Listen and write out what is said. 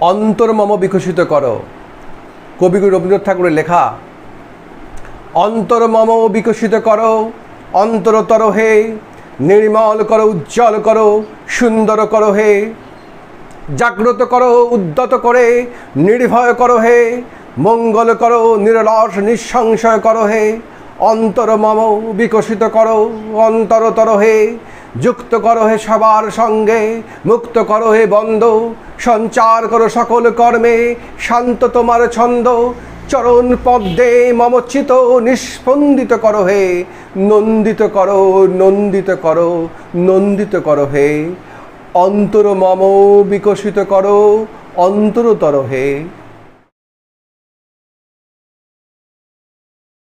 অন্তর্মম বিকশিত করো। কবিগুরু রবীন্দ্রনাথ ঠাকুরের লেখা অন্তর্মম বিকশিত করো অন্তরতর হে, নির্মল করো, উজ্জ্বল করো, সুন্দর করো হে, জাগ্রত করো, উদ্যত করে, নির্ভয় করো হে, মঙ্গল করো, নিরলস নিঃসংশয় করো হে অন্তরমম বিকশিত করো অন্তরতর হে যুক্ত করো হে সবার সঙ্গে, মুক্ত করো হে বন্ধ, সঞ্চার করো সকল কর্মে, শান্ত তোমার ছন্দ, চরণ পদ্মে মমচিত নিস্পন্দিত করো হে, নন্দিত করো নন্দিত করো নন্দিত করো হে অন্তর মম বিকশিত করো, অন্তরতর হে।